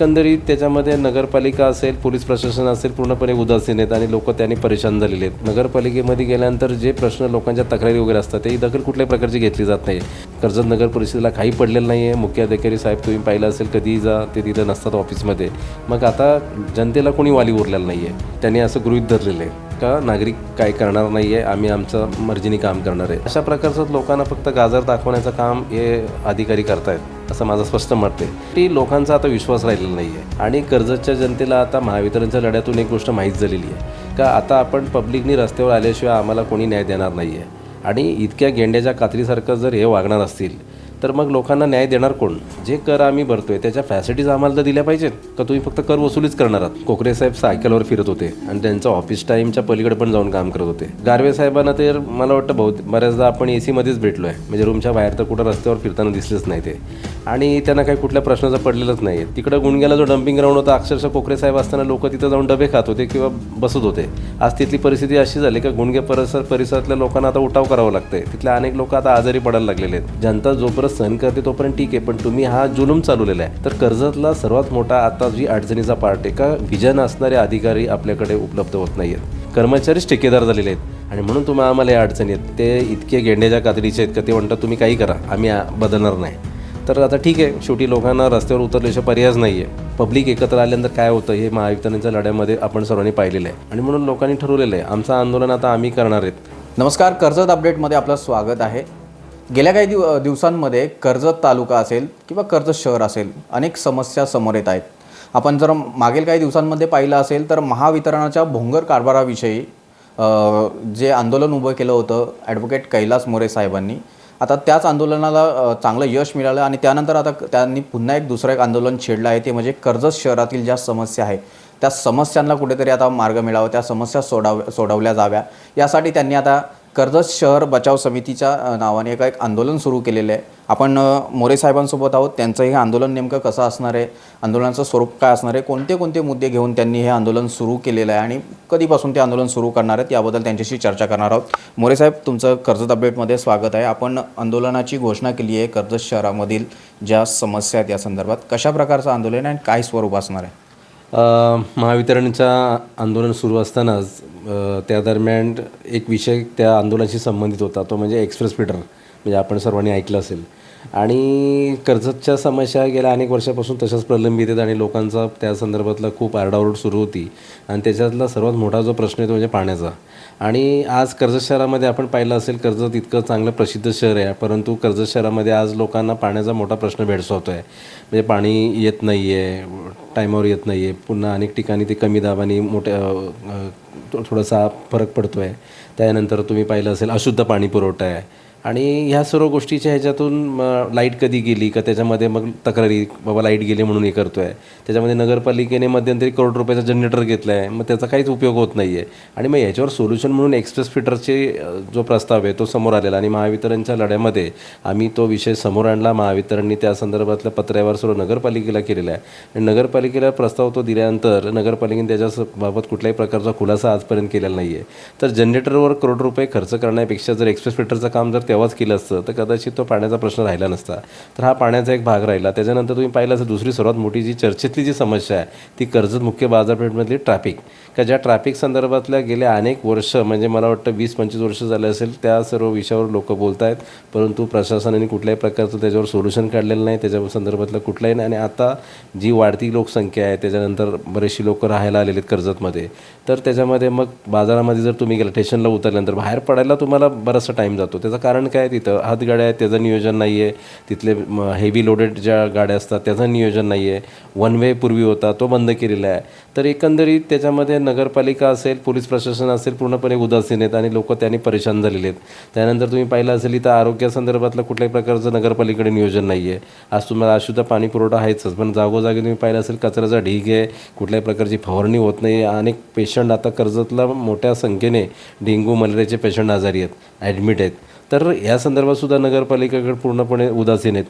एकंदरीत त्याच्यामध्ये नगरपालिका असेल पोलीस प्रशासन असेल पूर्णपणे उदासीन आहेत आणि लोक त्यांनी परेशान झालेले आहेत. नगरपालिकेमध्ये गेल्यानंतर जे प्रश्न लोकांच्या तक्रारी वगैरे असतात ते दखल कुठल्याही प्रकारची घेतली जात नाही. कर्जत नगर परिषदेला काही पडलेलं नाही आहे मुख्याधिकारी साहेब तुम्ही पाहिलं असेल कधीही जा ते तिथं नसतात ऑफिसमध्ये मग आता जनतेला कोणी वाली उरलेलं नाही आहे त्यांनी असं गृहीत धरलेलं आहे. का नागरिक काय करणार नाही आहे आम्ही आमचं मर्जीने काम करणार आहे. अशा प्रकारचं लोकांना फक्त गाजर दाखवण्याचं काम हे अधिकारी करतायत असं माझं स्पष्ट मत आहे. की लोकांचा आता विश्वास राहिलेला नाही आहे आणि कर्जतच्या जनतेला आता महावितरणच्या लढ्यातून एक गोष्ट माहीत झालेली आहे का आता आपण पब्लिकनी रस्त्यावर आल्याशिवाय आम्हाला कोणी न्याय देणार नाही आहे आणि इतक्या गेंड्याच्या कात्रीसारखं जर हे वागणार असतील तर मग लोकांना न्याय देणार कोण? जे कर आम्ही भरतोय त्याच्या फॅसिलिटीज आम्हाला तर दिल्या पाहिजेत. का तुम्ही फक्त कर वसुलीच करणार आहात? कोकरे साहेब सायकलवर फिरत होते आणि त्यांचं ऑफिस टाईमच्या पलीकडे पण जाऊन काम करत होते. गारवे साहेबांना तर मला वाटतं बहुत बऱ्याचदा आपण ए सीमध्येच भेटलो आहे म्हणजे रूमच्या बाहेर तर कुठं रस्त्यावर फिरताना दिसलेच नाही ते. आणि त्यांना काही कुठल्या प्रश्नाचं पडलेलंच नाही आहे तिकडं गुणग्याला जो डम्पिंग ग्राउंड होता अक्षरशः कोकरे साहेब असताना लोक तिथं जाऊन डबे खात होते किंवा बसत होते. आज तिथली परिस्थिती अशी झाली का गुणगे परिसर परिसरातल्या लोकांना आता उठाव करावा लागतंय. तिथल्या अनेक लोक आता आजारी पडायला लागलेले आहेत. जनता जोपर्यंत सहन करते तोपर्यंत ठीक आहे पण तुम्ही हा जुलूम चालवलेला आहे. तर कर्जतला सर्वात मोठा आता जी अडचणीचा पार्ट आहे का विजन असणारे अधिकारी आपल्याकडे उपलब्ध होत नाही आहेत कर्मचारीच ठेकेदार झालेले आहेत. आणि म्हणून तुम्ही आम्हाला या अडचणी आहेत. ते इतके गेंड्याच्या कातडीचे आहेत का ते म्हणतात तुम्ही काही करा आम्ही बदलणार नाही. तर आता ठीक आहे शेवटी लोकांना रस्त्यावर उतरल्याशिवाय पर्यायच नाही आहे पब्लिक एकत्र आल्यानंतर काय होतं हे महायुक्तांच्या लढ्यामध्ये आपण सर्वांनी पाहिलेलं आहे. आणि म्हणून लोकांनी ठरवलेलं आहे आमचं आंदोलन आता आम्ही करणार आहेत. नमस्कार कर्जत अपडेटमध्ये आपलं स्वागत आहे. गेल्या काही दिव दिवसांमध्ये कर्जत तालुका असेल किंवा कर्जत शहर असेल अनेक समस्या समोर येत आहेत. आपण जर मागील काही दिवसांमध्ये पाहिलं असेल तर महावितरणाच्या भोंगर कारभाराविषयी जे आंदोलन उभं केलं होतं ॲडव्होकेट कैलास मोरे साहेबांनी आता त्याच आंदोलनाला चांगलं यश मिळालं आणि त्यानंतर आता त्यांनी पुन्हा एक दुसरं एक आंदोलन छेडलं आहे ते म्हणजे कर्जत शहरातील ज्या समस्या आहे त्या समस्यांना कुठेतरी आता मार्ग मिळावा त्या समस्या सोडाव सोडवल्या जाव्या. यासाठी त्यांनी आता कर्जत शहर बचाव समितीच्या नावाने एका एक आंदोलन सुरू केलेलं आहे. आपण मोरे साहेबांसोबत आहोत. त्यांचं हे आंदोलन नेमकं कसं असणार आहे? आंदोलनाचं स्वरूप काय असणार आहे? कोणते कोणते मुद्दे घेऊन त्यांनी हे आंदोलन सुरू केलेलं आहे? आणि कधीपासून ते आंदोलन सुरू करणार आहेत याबद्दल त्यांच्याशी चर्चा करणार आहोत. मोरे साहेब तुमचं कर्जत अपडेटमध्ये स्वागत आहे. आपण आंदोलनाची घोषणा केली आहे कर्जत शहरामधील ज्या समस्या आहेत या संदर्भात. कशा प्रकारचं आंदोलन आहे आणि काय स्वरूप असणार आहे? महावितरणचं आंदोलन सुरू असतानाच त्या दरम्यान एक विषय त्या आंदोलनाशी संबंधित होता तो म्हणजे एक्सप्रेस फिटर म्हणजे आपण सर्वांनी ऐकलं असेल. आणि कर्जतच्या समस्या गेल्या अनेक वर्षापासून तशाच प्रलंबित आहेत आणि लोकांचा त्या संदर्भातला खूप आरडाओरड सुरू होती. आणि त्याच्यातला सर्वात मोठा जो प्रश्न आहे तो म्हणजे पाण्याचा. आणि आज कर्जत शहरामध्ये आपण पाहिलं असेल कर्जत इतकं चांगलं प्रसिद्ध शहर आहे परंतु कर्जत शहरामध्ये आज लोकांना पाण्याचा मोठा प्रश्न भेडसावतो आहे म्हणजे पाणी येत नाही आहे टायमावर येत नाही आहे पुन्हा अनेक ठिकाणी ते कमी दाबाने मोठ्या थोडासा फरक पडतो आहे त्यानंतर तुम्ही पाहिलं असेल अशुद्ध पाणी पुरवठा आहे. आणि ह्या सर्व गोष्टीच्या ह्याच्यातून मग लाइट कधी गेली का त्याच्यामध्ये मग तक्रारी बाबा लाइट गेली म्हणून हे करतो आहे त्याच्यामध्ये नगरपालिकेने मध्यंतरी करोड रुपयाचा जनरेटर घेतला आहे मग त्याचा काहीच उपयोग होत नाही आहे आणि मग याच्यावर सोल्युशन म्हणून एक्सप्रेस फिटरचे जो प्रस्ताव आहे तो समोर आलेला आणि महावितरणच्या लढ्यामध्ये आम्ही तो विषय समोर आणला. महावितरणनी त्या संदर्भातल्या पत्र्यावर सर्व नगरपालिकेला केलेला आहे. आणि नगरपालिकेला प्रस्ताव तो दिल्यानंतर नगरपालिकेने त्याच्या बाबत कुठल्याही प्रकारचा खुलासा आजपर्यंत केलेला नाही आहे तर जनरेटरवर करोड रुपये खर्च करण्यापेक्षा जर एक्सप्रेस फिटरचं काम जर तेव्हाच केलं असतं तर कदाचित तो पाण्याचा प्रश्न राहिला नसता. तर हा पाण्याचा एक भाग राहिला. त्याच्यानंतर तुम्ही पाहिलं असं दुसरी सर्वात मोठी जी चर्चेतली जी समस्या आहे ती कर्जत मुख्य बाजारपेठमधली ट्रॅफिक का ज्या ट्रॅफिक संदर्भातल्या गेल्या अनेक वर्ष म्हणजे मला वाटतं वीस पंचवीस वर्ष झाले असेल त्या सर्व विषयावर लोक बोलत आहेत परंतु प्रशासनाने कुठल्याही प्रकारचं त्याच्यावर सोल्युशन काढलेलं नाही. त्याच्या संदर्भातलं कुठलंही नाही. आणि आता जी वाढती लोकसंख्या आहे त्याच्यानंतर बरेचशी लोक राहायला आलेले आहेत कर्जतमध्ये. तर त्याच्यामध्ये मग बाजारामध्ये जर तुम्ही गेला स्टेशनला उतरल्यानंतर बाहेर पडायला तुम्हाला बराचसा टाईम जातो. त्याचं कारण काय तिथं? हातगाड्या आहेत त्याचं नियोजन नाही आहे तिथले हेवी लोडेड ज्या गाड्या असतात त्याचं नियोजन नाही आहे वन वे पूर्वी होता तो बंद केलेला आहे. तर एकंदरीत त्याच्यामध्ये नगरपालिका असेल पोलीस प्रशासन असेल पूर्णपणे उदासीन आहेत आणि लोक त्यांनी परेशान झालेले आहेत. त्यानंतर तुम्ही पाहिलं असेल इथं आरोग्यासंदर्भातलं कुठल्याही प्रकारचं नगरपालिकेकडे नियोजन नाही आहे आज तुम्हाला अशुद्ध पाणी पुरवठा आहेच पण जागोजागी तुम्ही पाहिलं असेल कचऱ्याचा ढीग आहे कुठल्याही प्रकारची फवारणी होत नाही अनेक पेशंट आता कर्जतला मोठ्या संख्येने डेंग्यू मलेरियाचे पेशंट आजारी आहेत ॲडमिट आहेत. तर या संदर्भातसुद्धा नगरपालिकेकडे पूर्णपणे उदासीन आहेत.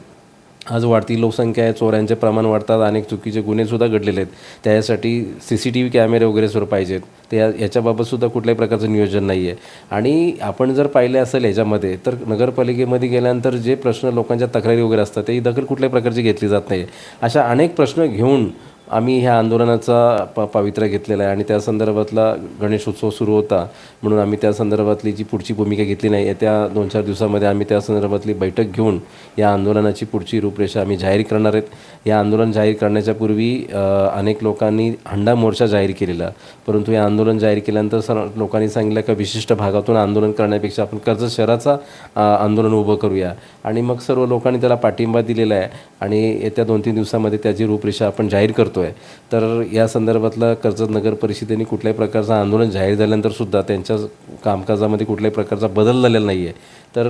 आज वाढती लोकसंख्या आहे चोऱ्यांचे प्रमाण वाढतात अनेक चुकीचे गुन्हेसुद्धा घडलेले आहेत. त्यासाठी सी सी टी व्ही कॅमेरे वगैरे सुद्धा पाहिजेत ते याच्याबाबतसुद्धा कुठल्याही प्रकारचं नियोजन नाही आहे. आणि आपण जर पाहिले असेल याच्यामध्ये तर नगरपालिकेमध्ये गेल्यानंतर जे प्रश्न लोकांच्या तक्रारी वगैरे असतात ते दखल कुठल्याही प्रकारची घेतली जात नाही अशा अनेक प्रश्न घेऊन आम्ही ह्या आंदोलनाचा प पावित्र्य घेतलेला आहे आणि त्या संदर्भातला गणेश उत्सव सुरू होता. म्हणून आम्ही त्या संदर्भातली जी पुढची भूमिका घेतली नाही येत्या दोन चार दिवसामध्ये आम्ही त्या संदर्भातली बैठक घेऊन या आंदोलनाची पुढची रूपरेषा आम्ही जाहीर करणार आहेत. या आंदोलन जाहीर करण्याच्या पूर्वी अनेक लोकांनी हंडा मोर्चा जाहीर केलेला. परंतु हे आंदोलन जाहीर केल्यानंतर सर लोकांनी सांगितलं का विशिष्ट भागातून आंदोलन करण्यापेक्षा आपण कर्ज शहराचा आंदोलन उभं करूया. आणि मग सर्व लोकांनी त्याला पाठिंबा दिलेला आहे. आणि येत्या दोन तीन दिवसामध्ये त्याची रूपरेषा आपण जाहीर करतो. आहे तर या संदर्भातला कर्जत नगर परिषदेने कुठल्याही प्रकारचं आंदोलन जाहीर झाल्यानंतर सुद्धा त्यांच्या कामकाजामध्ये कुठल्याही प्रकारचा बदल झालेला नाही आहे तर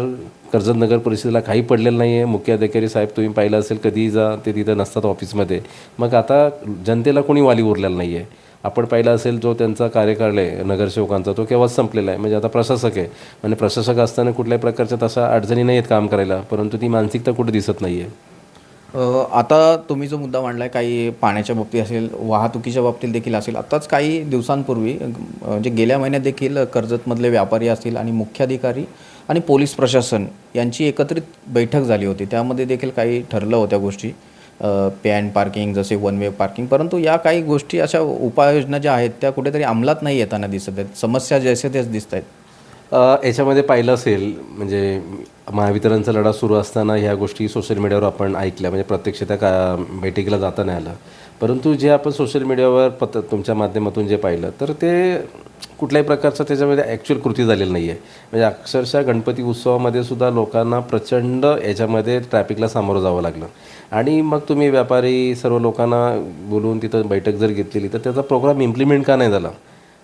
कर्जत नगर परिषदेला काही पडलेलं नाही आहे मुख्याधिकारी साहेब तुम्ही पाहिलं असेल कधीही जा ते तिथं नसतात ऑफिसमध्ये. मग आता जनतेला कोणी वाली उरलेलं नाही आहे आपण पाहिलं असेल जो त्यांचा कार्यकाळ आहे नगरसेवकांचा तो केव्हाच संपलेला आहे. म्हणजे आता प्रशासक आहे. म्हणजे प्रशासक असताना कुठल्याही प्रकारच्या तशा अडचणी नाही आहेत काम करायला. परंतु ती मानसिकता कुठे दिसत नाही आहे आता तुम्ही जो मुद्दा मांडला आहे काही पाण्याच्या बाबतीत असेल वाहतुकीच्या बाबतीत देखील असेल आत्ताच काही दिवसांपूर्वी म्हणजे गेल्या महिन्यात देखील कर्जतमधले व्यापारी असतील आणि मुख्याधिकारी आणि पोलीस प्रशासन यांची एकत्रित बैठक झाली होती. त्यामध्ये देखील काही ठरलं होत्या गोष्टी. पे अँड पार्किंग जसे वन वे पार्किंग परंतु या काही गोष्टी अशा उपाययोजना ज्या आहेत त्या कुठेतरी अंमलात नाही येताना दिसत आहेत. समस्या जैसे तेच दिसत आहेत. याच्यामध्ये पाहिलं असेल म्हणजे महावितरणचा लढा सुरू असताना ह्या गोष्टी सोशल मीडियावर आपण ऐकल्या म्हणजे प्रत्यक्ष त्या का बैठकीला जाता नाही आलं. परंतु जे आपण सोशल मीडियावर पत तुमच्या माध्यमातून जे पाहिलं तर ते कुठल्याही प्रकारचं त्याच्यामध्ये ॲक्च्युअल कृती झालेली नाही आहे म्हणजे अक्षरशः गणपती उत्सवामध्ये सुद्धा लोकांना प्रचंड याच्यामध्ये ट्रॅफिकला सामोरं जावं लागलं. आणि मग तुम्ही व्यापारी सर्व लोकांना बोलून तिथं बैठक जर घेतलेली तर त्याचा प्रोग्राम इम्प्लिमेंट का नाही झाला?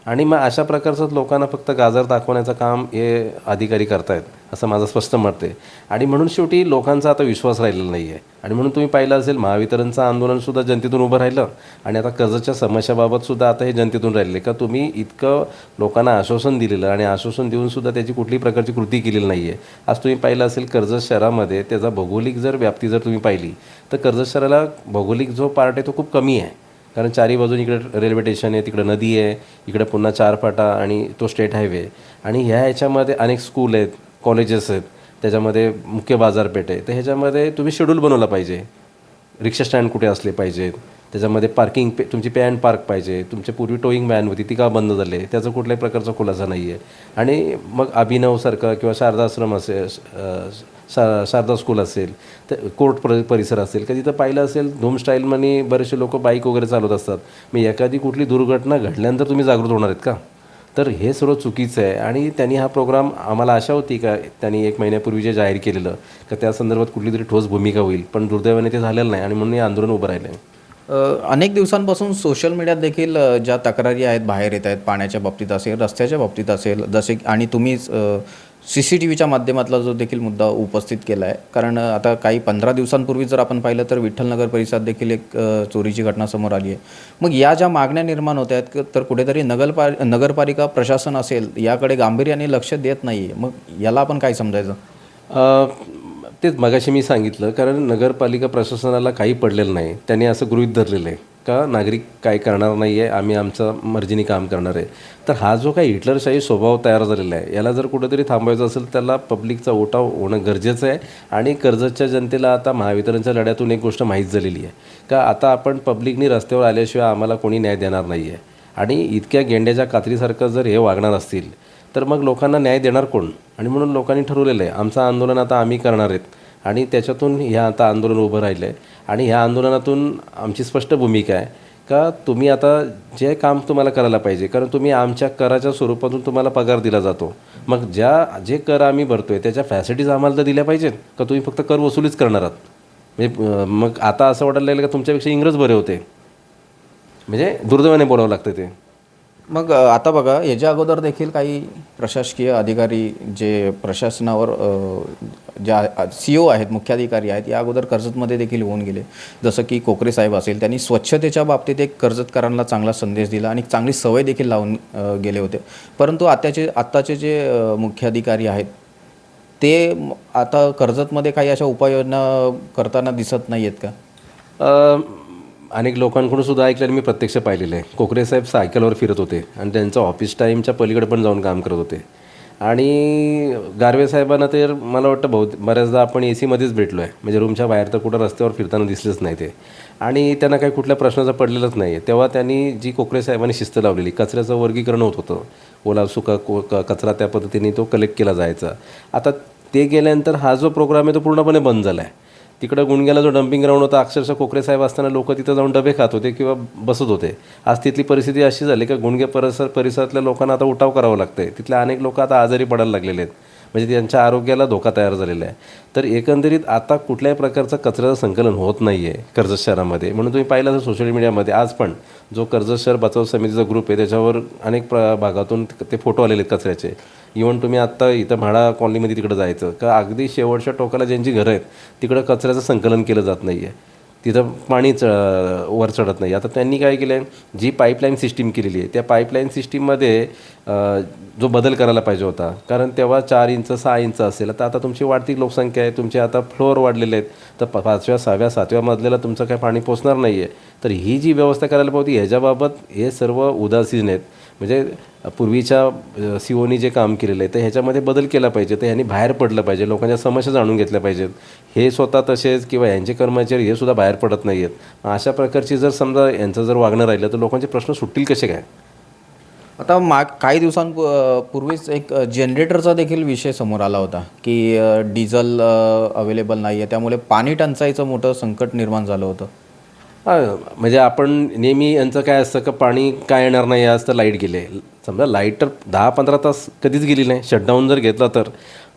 आणि मग अशा प्रकारचं लोकांना फक्त गाजर दाखवण्याचं काम हे अधिकारी करतायत असं माझं स्पष्ट मत आहे. आणि म्हणून शेवटी लोकांचा आता विश्वास राहिलेला नाही आहे आणि म्हणून तुम्ही पाहिलं असेल महावितरणचं आंदोलनसुद्धा जनतेतून उभं राहिलं आणि आता कर्जाच्या समस्याबाबतसुद्धा आता हे जनतेतून राहिले का तुम्ही इतकं लोकांना आश्वासन दिलेलं आणि आश्वासन देऊनसुद्धा त्याची कुठलीही प्रकारची कृती केलेली नाही आहे आज तुम्ही पाहिलं असेल कर्जत शहरामध्ये त्याचा भौगोलिक जर व्याप्ती जर तुम्ही पाहिली तर कर्जत शहराला भौगोलिक जो पार्ट आहे तो खूप कमी आहे. कारण चारी बाजून इकडे रेल्वे स्टेशन आहे तिकडं नदी आहे इकडं पुन्हा चार फाटा आणि तो स्टेट हायवे आणि ह्या ह्याच्यामध्ये अनेक स्कूल आहेत कॉलेजेस आहेत त्याच्यामध्ये मुख्य बाजारपेठ आहे. तर ह्याच्यामध्ये तुम्ही शेड्यूल बनवला पाहिजे. रिक्षा स्टँड कुठे असले पाहिजेत. त्याच्यामध्ये पार्किंग पे तुमची पे अँड पार्क पाहिजे. तुमच्या पूर्वी टोईंग व्हॅन होती ती का बंद झाली? आहे त्याचा कुठल्याही प्रकारचा खुलासा नाही आहे आणि मग अभिनवसारखं किंवा शारदाश्रम असे असेल सा शा शारदा स्कूल असेल तर कोर्ट पर परिसर असेल का तिथं पाहिलं असेल धूम स्टाईलमध्ये बरेचसे लोक बाईक वगैरे चालवत असतात. मग एखादी कुठली दुर्घटना घडल्यानंतर तुम्ही जागृत होणार आहेत का? तर हे सर्व चुकीचं आहे आणि त्यांनी हा प्रोग्राम आम्हाला आशा होती का त्यांनी एक महिन्यापूर्वी जे जाहीर केलेलं का त्या संदर्भात कुठली तरी ठोस भूमिका होईल पण दुर्दैवाने ते झालेलं नाही आणि म्हणून हे आंदोलन उभं राहिलं आहे अनेक दिवसांपासून सोशल मीडियात देखील ज्या तक्रारी आहेत बाहेर येत आहेत पाण्याच्या बाबतीत असेल रस्त्याच्या बाबतीत असेल जसे आणि तुम्हीच सी सी टी व्हीच्या माध्यमातला जो देखील मुद्दा उपस्थित केला आहे. कारण आता काही पंधरा दिवसांपूर्वी जर आपण पाहिलं तर विठ्ठलनगर परिसरात देखील एक चोरीची घटना समोर आली आहे. मग या ज्या मागण्या निर्माण होत आहेत तर कुठेतरी नगरपा नगरपालिका प्रशासन असेल याकडे गांभीर्याने लक्ष देत नाही आहे मग याला आपण काय समजायचं? तेच मगाशी मी सांगितलं कारण नगरपालिका प्रशासनाला काही पडलेलं नाही. त्यांनी असं गृहीत धरलेलं आहे का नागरिक काय करणार नाही आहे आम्ही आमचं मर्जीने काम करणार आहे. तर हा जो काही हिटलरशाही स्वभाव तयार झालेला आहे याला जर कुठेतरी थांबवायचं असेल त्याला पब्लिकचा ओटाव होणं गरजेचं आहे. आणि कर्जतच्या जनतेला आता महावितरणच्या लढ्यातून एक गोष्ट माहीत झालेली आहे का आता आपण पब्लिकनी रस्त्यावर आल्याशिवाय आम्हाला कोणी न्याय देणार नाही आहे आणि इतक्या गेंड्याच्या कात्रीसारखं जर हे वागणार असतील तर मग लोकांना न्याय देणार कोण? आणि म्हणून लोकांनी ठरवलेलं आहे आमचं आंदोलन आता आम्ही करणार आहेत. आणि त्याच्यातून ह्या आता आंदोलन उभं राहिलं आहे आणि ह्या आंदोलनातून आमची स्पष्ट भूमिका आहे का तुम्ही आता जे काम तुम्हाला करायला पाहिजे कारण तुम्ही आमच्या कराच्या स्वरूपातून तुम्हाला पगार दिला जातो. मग ज्या जे कर आम्ही भरतोय त्याच्या फॅसिलिटीज आम्हाला तर दिल्या पाहिजेत का तुम्ही फक्त कर वसुलीच करणार आहात? म्हणजे मग आता असं वाटायला लागलं का तुमच्यापेक्षा इंग्रज बरे होते? म्हणजे दुर्दैवाने बोलावं लागतं ते. मग आता बघा याच्या अगोदर देखील काही प्रशासकीय अधिकारी जे प्रशासनावर ज्या सी ओ आहेत मुख्याधिकारी आहेत या अगोदर कर्जतमध्ये देखील होऊन गेले. जसं की कोकरे साहेब असेल त्यांनी स्वच्छतेच्या बाबतीत एक कर्जतकरांना चांगला संदेश दिला आणि चांगली सवय देखील लावून गेले होते. परंतु आताचे आत्ताचे जे मुख्याधिकारी आहेत ते आता कर्जतमध्ये काही अशा उपाययोजना करताना दिसत नाही आहेत का अनेक लोकांकडून सुद्धा ऐकलं आणि मी प्रत्यक्ष पाहिलेलं आहे. कोकरे साहेब सायकलवर फिरत होते आणि त्यांचं ऑफिस टाईमच्या पलीकडे पण जाऊन काम करत होते. आणि गारवे साहेबांना तर मला वाटतं बहुत बऱ्याचदा आपण ए सीमध्येच भेटलो आहे म्हणजे रूमच्या बाहेर तर कुठं रस्त्यावर फिरताना दिसलेच नाही ते. आणि त्यांना काही कुठल्या प्रश्नाचं पडलेलंच नाही आहे तेव्हा त्यांनी जी कोकरे साहेबांनी शिस्त लावलेली कचऱ्याचं वर्गीकरण होत होतं. ओला सुका को क कचरा त्या पद्धतीने तो कलेक्ट केला जायचा. आता ते गेल्यानंतर हा जो प्रोग्राम आहे तो पूर्णपणे बंद झाला आहे तिकडं गुणग्याला जो डम्पिंग ग्राउंड होता अक्षरशः कोकरे साहेब असताना लोक तिथं जाऊन डबे खात होते किंवा बसत होते. आज तिथली परिस्थिती अशी झाली का गुणगे परिसर परिसरातल्या लोकांना आता उठाव करावा लागतंय. तिथल्या अनेक लोक आता आजारी पडायला लागलेले आहेत. म्हणजे त्यांच्या आरोग्याला धोका तयार झालेला आहे. तर एकंदरीत आता कुठल्याही प्रकारचं कचऱ्याचं संकलन होत नाही आहे कर्जत शहरामध्ये. म्हणून तुम्ही पाहिलं तर सोशल मीडियामध्ये आज पण जो कर्जत शहर बचाव समितीचा ग्रुप आहे त्याच्यावर अनेक प्र भागातून ते फोटो आलेले आहेत कचऱ्याचे. इव्हन तुम्ही आत्ता इथं म्हाडा कॉलनीमध्ये तिकडं जायचं का अगदी शेवटच्या टोकाला ज्यांची घरं आहेत तिकडं कचऱ्याचं संकलन केलं जात नाही आहे तिथं पाणी च वर चढत नाही. आता त्यांनी काय केलं आहे जी पाईपलाईन सिस्टीम केलेली आहे त्या पाईपलाईन सिस्टीममध्ये जो बदल करायला पाहिजे होता. कारण तेव्हा चार इंच सहा इंच असेल. तर आता तुमची वाढती लोकसंख्या आहे तुमचे आता फ्लोअर वाढलेले आहेत. तर पाचव्या सहाव्या सातव्या मजल्याला तुमचं काय पाणी पोचणार नाही आहे तर ही जी व्यवस्था करायला पाहिजे ह्याच्याबाबत हे सर्व उदासीन आहेत. म्हणजे पूर्वीच्या सीओनी जे काम केलेलं आहे तर ह्याच्यामध्ये बदल केला पाहिजे तर ह्यांनी बाहेर पडलं पाहिजे लोकांच्या समस्या जाणून घेतल्या पाहिजेत. हे स्वतः तसेच किंवा यांचे कर्मचारी हे सुद्धा बाहेर पडत नाही आहेत अशा प्रकारची जर समजा यांचं जर वागणं राहिलं तर लोकांचे प्रश्न सुटतील कसे काय? आता माग काही दिवसांपूर्वीच एक जनरेटरचा देखील विषय समोर आला होता की डिझल अवेलेबल नाही आहे त्यामुळे पाणी टंचाईचं मोठं संकट निर्माण झालं होतं. म्हणजे आपण नेहमी यांचं काय असतं का पाणी काय येणार नाही आज तर लाइट गेले. समजा लाइट तर दहा पंधरा तास कधीच गेली नाही. शटडाऊन जर घेतला तर.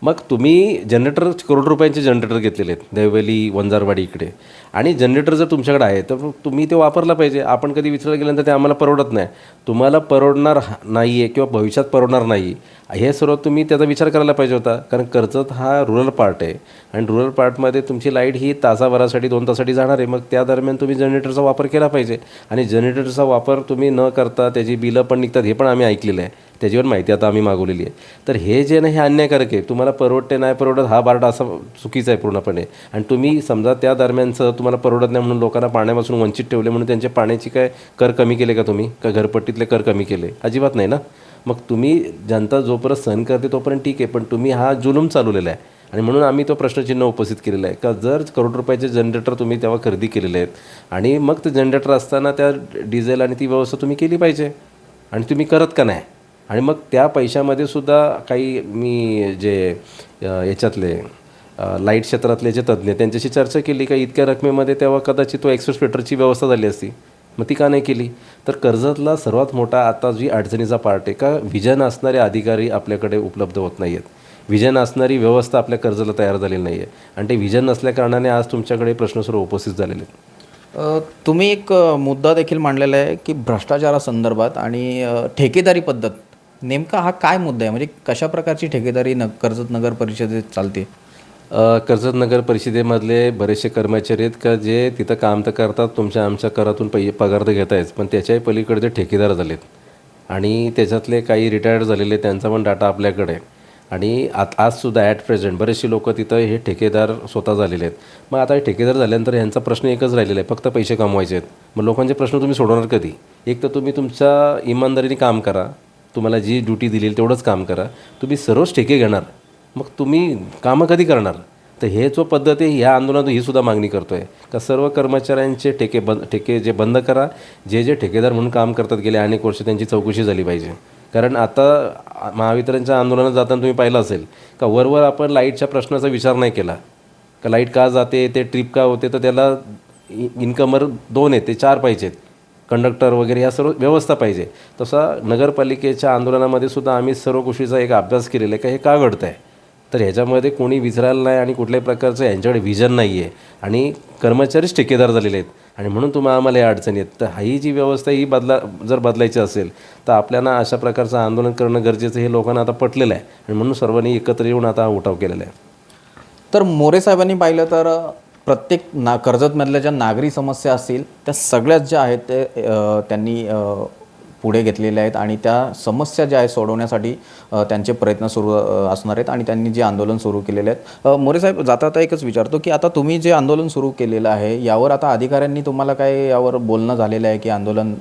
मग तुम्ही जनरेटर करोड रुपयांचे जनरेटर घेतलेले आहेत. देवली वंजारवाडी इकडे. आणि जनरेटर जर तुमच्याकडे आहे तर तुम्ही ते वापरला पाहिजे. आपण कधी विचारलं गेल्यानंतर ते आम्हाला परवडत नाही. तुम्हाला परवडणार नाही आहे किंवा भविष्यात परवडणार नाही. हे सर्व तुम्ही त्याचा विचार करायला पाहिजे होता. कारण कर्जत हा रुरल पार्ट आहे. आणि रुरल पार्टमध्ये तुमची लाइट ही तासाभरासाठी दोन तासासाठी जाणार आहे. मग त्या दरम्यान तुम्ही जनरेटरचा वापर केला पाहिजे. आणि जनरेटरचा वापर तुम्ही न करता त्याची बिलं पण निघतात हे पण आम्ही ऐकलेलं आहे. त्याच्यावर माहिती आता आम्ही मागवलेली आहे. तर हे जे ना हे अन्यायकारक आहे. तुम्हाला परवडते नाही परवडत हा बारडा असा चुकीचा आहे पूर्णपणे. आणि तुम्ही समजा त्या दरम्यानचं तुम्हाला परवडत नाही म्हणून लोकांना पाण्यापासून वंचित ठेवले म्हणून त्यांच्या पाण्याची काय कर कमी केले का तुम्ही? का घरपट्टीतले कर कमी केले? अजिबात नाही ना? मग तुम्ही जनता जोपर्यंत सहन करते तोपर्यंत ठीक आहे पण तुम्ही हा जुलूम चालवलेला आहे. आणि म्हणून आम्ही तो प्रश्नचिन्ह उपस्थित केलेला आहे. का जर करोड रुपयाचे जनरेटर तुम्ही तेव्हा खरेदी केलेले आहेत आणि मग ते जनरेटर असताना त्या डिझेल आणि ती व्यवस्था तुम्ही केली पाहिजे. आणि तुम्ही करत का नाही? आणि मग त्या पैशामध्ये सुद्धा काही मी जे याच्यातले लाइट क्षेत्रातले जे तज्ज्ञ त्यांच्याशी चर्चा केली का इतक्या रकमेमध्ये तेव्हा कदाचित तो एक्सप्रेसपेटरची व्यवस्था झाली असती. मग ती का नाही केली? तर कर्जतला सर्वात मोठा आता जी अडचणीचा पार्ट आहे का विजन असणारे अधिकारी आपल्याकडे उपलब्ध होत नाही आहेत विजन असणारी व्यवस्था आपल्या कर्जला तयार झालेली नाही आहे आणि ते विजन नसल्याकारणाने आज तुमच्याकडे प्रश्न सर्व उपस्थित झालेले आहेत. तुम्ही एक मुद्दा देखील मांडलेला आहे की भ्रष्टाचारासंदर्भात आणि ठेकेदारी पद्धत. नेमका हा काय मुद्दा आहे? म्हणजे कशा प्रकारची ठेकेदारी न कर्जत नगर परिषदेत चालते? कर्जत नगर परिषदेमधले बरेचसे कर्मचारी आहेत का जे तिथं काम तर करतात तुमच्या आमच्या करातून पै पगार तर घेत आहेच पण त्याच्याही पलीकडे जे ठेकेदार झालेत आणि त्याच्यातले काही रिटायर्ड झालेले त्यांचा पण डाटा आपल्याकडे आणि आत आजसुद्धा ॲट प्रेझेंट बरेचसे लोक तिथं हे ठेकेदार स्वतः झालेले आहेत. मग आता हे ठेकेदार झाल्यानंतर ह्यांचा प्रश्न एकच राहिलेला आहे फक्त पैसे कमवायचे आहेत. मग लोकांचे प्रश्न तुम्ही सोडवणार कधी? एक तर तुम्ही तुमच्या इमानदारीने काम करा तुम्हाला जी ड्युटी दिली तेवढंच काम करा. तुम्ही सर्वच ठेके घेणार. मग तुम्ही कामं कधी करणार? तर हे जो पद्धत आहे ह्या आंदोलनातून ही सुद्धा मागणी करतो आहे का सर्व कर्मचाऱ्यांचे ठेके बंद ठेके जे बंद करा जे जे ठेकेदार म्हणून काम करतात गेले अनेक वर्ष त्यांची चौकशी झाली पाहिजे. कारण आता महावितरणच्या आंदोलनात जाताना तुम्ही पाहिलं असेल का वरवर आपण लाईटच्या प्रश्नाचा विचार नाही केला. का लाइट का जाते ते ट्रिप का होते तर त्याला इन्कमर दोन आहेत ते चार पाहिजेत कंडक्टर वगैरे या सर्व व्यवस्था पाहिजे. तसा नगरपालिकेच्या आंदोलनामध्ये सुद्धा आम्ही सर्व गोष्टीचा एक अभ्यास केलेला आहे का हे का घडतं आहे तर ह्याच्यामध्ये कोणी विचारायला नाही आणि कुठल्याही प्रकारचं यांच्याकडे विजन नाही आहे आणि कर्मचारीच ठेकेदार झालेले आहेत. आणि म्हणून तुम्हाला आम्हाला या अडचणी आहेत. तर ही जी व्यवस्था ही बदला जर बदलायची असेल तर आपल्याला अशा प्रकारचं आंदोलन करणं गरजेचं हे लोकांना आता पटलेलं आहे. आणि म्हणून सर्वांनी एकत्र येऊन आता उठाव केलेला आहे. तर मोरे साहेबांनी पाहिलं तर प्रत्येक ना कर्जतमधल्या ज्या नागरी समस्या असतील त्या सगळ्याच ज्या आहेत ते त्यांनी पुढे घेतलेल्या आहेत आणि त्या समस्या ज्या आहेत सोडवण्यासाठी त्यांचे प्रयत्न सुरू असणार आहेत आणि त्यांनी जे आंदोलन सुरू केलेले आहेत. मोरे साहेब जाता आता एकच विचारतो की आता तुम्ही जे आंदोलन सुरू केलेलं आहे यावर आता अधिकाऱ्यांनी तुम्हाला काय यावर बोलणं झालेलं आहे की आंदोलन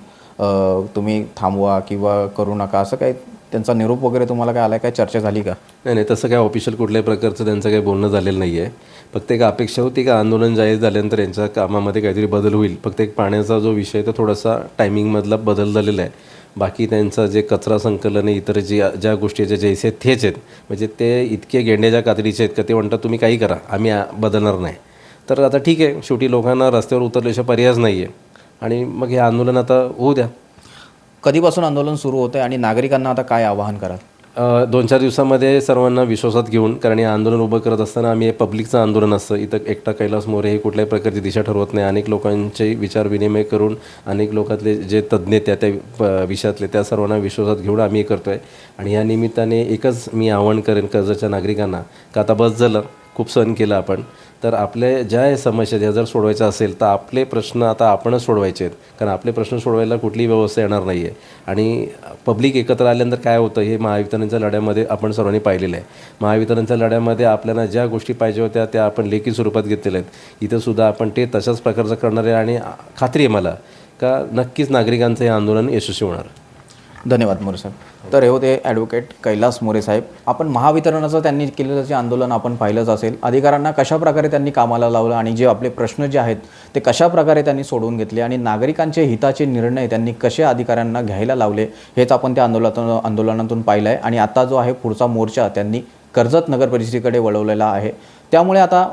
तुम्ही थांबवा किंवा करू नका असं काही त्यांचा निरोप वगैरे तुम्हाला काय आला काय चर्चा झाली का? नाही नाही तसं काय ऑफिशियल कुठल्याही प्रकारचं त्यांचं काही बोलणं झालेलं नाही आहे फक्त एक अपेक्षा होती का आंदोलन जाहीर झाल्यानंतर यांच्या कामामध्ये काहीतरी बदल होईल. फक्त एक पाण्याचा जो विषय तो थोडासा टायमिंगमधला बदल झालेला आहे. बाकी त्यांचं जे कचरा संकलन आहे इतर जे ज्या गोष्टी ज्या जैसे आहेत आहेत. म्हणजे ते इतके गेंड्याच्या कातडीचे आहेत का ते म्हणतात तुम्ही काही करा आम्ही बदलणार नाही. तर आता ठीक आहे शेवटी लोकांना रस्त्यावर उतरल्याशिवाय पर्यायच नाही आहे आणि मग हे आंदोलन आता होऊ द्या. कधीपासून आंदोलन सुरू होतं आणि नागरिकांना आता काय आवाहन कराल? दोन चार दिवसामध्ये सर्वांना विश्वासात घेऊन कारण हे आंदोलन उभं करत असताना आम्ही हे पब्लिकचं आंदोलन असतं. इथं एकटा कैलास मोरे हे कुठल्याही प्रकारची दिशा ठरवत नाही. अनेक लोकांचे विचार विनिमय करून अनेक लोकातले जे तज्ज्ञ त्या त्या प- विषयातले त्या सर्वांना विश्वासात घेऊन आम्ही हे करतो आहे आणि या निमित्ताने एकच मी आवाहन करेन कर्जाच्या नागरिकांना का आता बस झालं खूप सहन केलं आपण. तर आपले ज्या समस्या ज्या जर सोडवायच्या असेल तर आपले प्रश्न आता आपणच सोडवायचे आहेत. कारण आपले प्रश्न सोडवायला कुठलीही व्यवस्था येणार नाही आहे आणि पब्लिक एकत्र आल्यानंतर काय होतं हे महावितरणच्या लढ्यामध्ये आपण सर्वांनी पाहिलेलं आहे. महावितरणच्या लढ्यामध्ये आपल्याला ज्या गोष्टी पाहिजे होत्या त्या आपण लेखी स्वरूपात घेतलेल्या आहेत. इथंसुद्धा आपण ते तशाच प्रकारचं करणार आहे आणि खात्री आहे मला का नक्कीच नागरिकांचं हे आंदोलन यशस्वी होणार. धन्यवाद मोरे साहेब. तर हे होते ॲडव्होकेट कैलास मोरे साहेब. आपण महावितरणाचं त्यांनी केलेलं जे आंदोलन आपण पाहिलंच असेल अधिकाऱ्यांना कशाप्रकारे त्यांनी कामाला लावलं आणि जे आपले प्रश्न जे आहेत ते कशा प्रकारे त्यांनी सोडवून घेतले आणि नागरिकांचे हिताचे निर्णय त्यांनी कसे अधिकाऱ्यांना घ्यायला लावले हेच आपण त्या आंदोलनातून आंदोलनातून पाहिलं आहे आणि आता जो आहे पुढचा मोर्चा त्यांनी कर्जत नगर परिषदेकडे वळवलेला आहे. त्यामुळे आता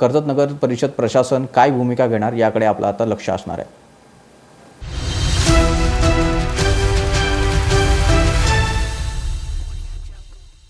कर्जत नगर परिषद प्रशासन काय भूमिका घेणार याकडे आपलं आता लक्ष असणार आहे.